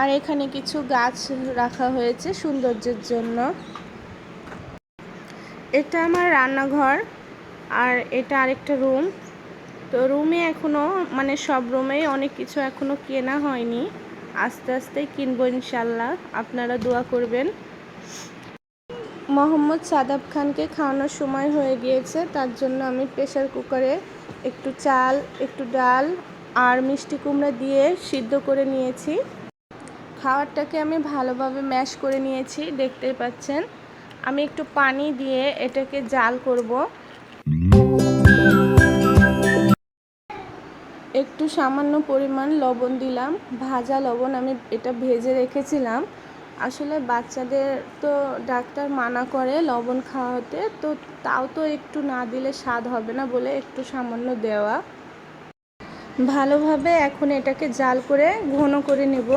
আর এখানে কিছু গাছ রাখা হয়েছে সৌন্দর্যের জন্য। এটা আমার রান্নাঘর আর এটা আরেকটা রুম। তো রুমে এখনও মানে সব রুমেই অনেক কিছু এখনও কেনা হয়নি। আস্তে আস্তে কিনবো ইনশাল্লাহ। আপনারা দোয়া করবেন। মোহাম্মদ সাদাব খানকে খাওয়ানোর সময় হয়ে গিয়েছে। তার জন্য আমি প্রেশার কুকারে একটু চাল, একটু ডাল আর মিষ্টি কুমড়া দিয়ে সিদ্ধ করে নিয়েছি। খাবারটাকে আমি ভালোভাবে ম্যাশ করে নিয়েছি, দেখতেই পাচ্ছেন। আমি একটু পানি দিয়ে এটাকে জাল করব। একটু সামান্য পরিমাণ লবণ দিলাম, ভাজা লবণ আমি এটা ভেজে রেখেছিলাম। আসলে বাচ্চাদের তো ডাক্তার মানা করে লবণ খাওয়াতে, তো তাও তো একটু না দিলে স্বাদ হবে না বলে একটু সামান্য দেওয়া। ভালোভাবে এখন এটাকে জাল করে ঘন করে নেব।